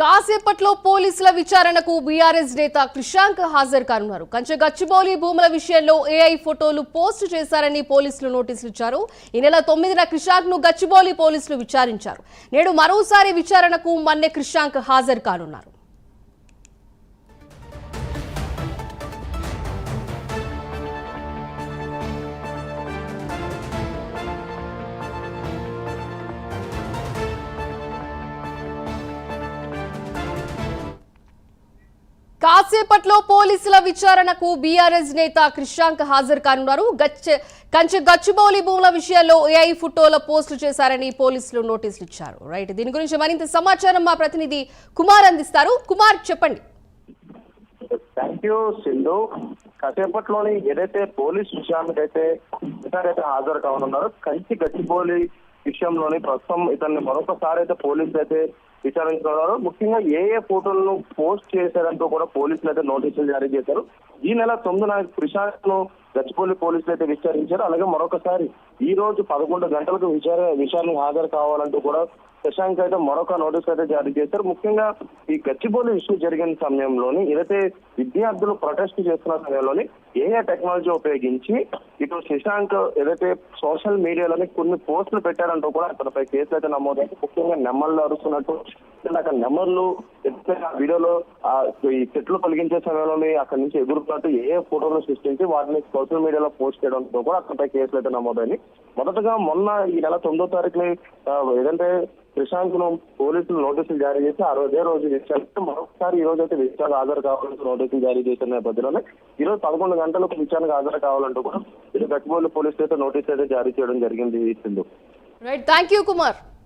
కాసేపట్లో పోలీసుల విచారణకు బీఆర్ఎస్ నేత కృషాంక్ హాజరు కానున్నారు. కంచె గచ్చిబౌలి భూముల విషయంలో ఏఐ ఫోటోలు పోస్ట్ చేశారని పోలీసులు నోటీసులు ఇచ్చారు. ఈ నెల తొమ్మిదిన కృషాంక్ను గచ్చిబౌలి పోలీసులు విచారించారు. నేడు మరోసారి విచారణకు మన్నె కృషాంక్ హాజరు కానున్నారు. కాసేపట్లో పోలీసుల విచారణకు బీఆర్ఎస్ నేత కృషాంక్ హాజరు కానున్నారు. కంచె గచ్చిబౌలి భూముల విషయాల్లో ఏఐ ఫోటోల పోస్టులు చేశారని పోలీసులు నోటీసులు ఇచ్చారు. రైట్ దీని గురించి మరింత సమాచారం మా ప్రతినిధి కుమార్ అందిస్తారు. కుమార్ చెప్పండి. Thank you Sindhu. కాసేపట్లోని ఏదైతే పోలీస్ విషయానికైతే అయితే హాజరు కానున్నారు కంచి గచ్చిబౌలి విషయంలోని ప్రస్తుతం ఇతన్ని మరొకసారి అయితే పోలీసులు అయితే విచారించుకున్నారు. ముఖ్యంగా ఏ ఏ ఫోటోలను పోస్ట్ చేశారంటూ కూడా పోలీసులు అయితే నోటీసులు జారీ చేశారు. ఈ నెల తొమ్మిదిన ప్రశాంత్ను గచ్చిపల్లి పోలీసులు అయితే విచారించారు. అలాగే మరొకసారి ఈ రోజు పదకొండు గంటలకు విచార విచారణకు హాజరు కావాలంటూ కూడా శశాంక్ అయితే మరొక నోటీస్ అయితే జారీ చేశారు. ముఖ్యంగా ఈ గచ్చిబౌలి ఇష్యూ జరిగిన సమయంలోని ఏదైతే విద్యార్థులు ప్రొటెస్ట్ చేస్తున్న సమయంలోని ఏఏ టెక్నాలజీ ఉపయోగించి ఇటు శశాంక్ ఏదైతే సోషల్ మీడియాలోని కొన్ని పోస్టులు పెట్టారంటూ కూడా అతనిపై కేసులు అయితే నమోదైతే ముఖ్యంగా నెమ్మర్లు అరుస్తున్నట్టు అక్కడ నెంబర్లు వీడియోలో ఈ చెట్లు తొలగించే సమయంలోని అక్కడి నుంచి ఎదురుతున్నట్టు ఏ ఫోటోలు సృష్టించి వాటిని సోషల్ మీడియాలో పోస్ట్ చేయడంతో కూడా అక్కడపై కేసులు అయితే నమోదని మొదటగా మొన్న ఈ నెల తొమ్మిదో తారీఖుని ఏదంటే ప్రశాంత్ను పోలీసులు నోటీసులు జారీ చేసి ఆ రోజే రోజు విచారణ మరొకసారి ఈ రోజు అయితే విచారణ హాజరు కావాలంటూ నోటీసులు జారీ చేసిన నేపథ్యంలోనే ఈ రోజు పదకొండు గంటలకు విచారణకు హాజరు కావాలంటూ కూడా ఇది గచ్చిబౌలి పోలీసులు అయితే నోటీసులు అయితే జారీ చేయడం జరిగింది Sindhu. Right thank you Kumar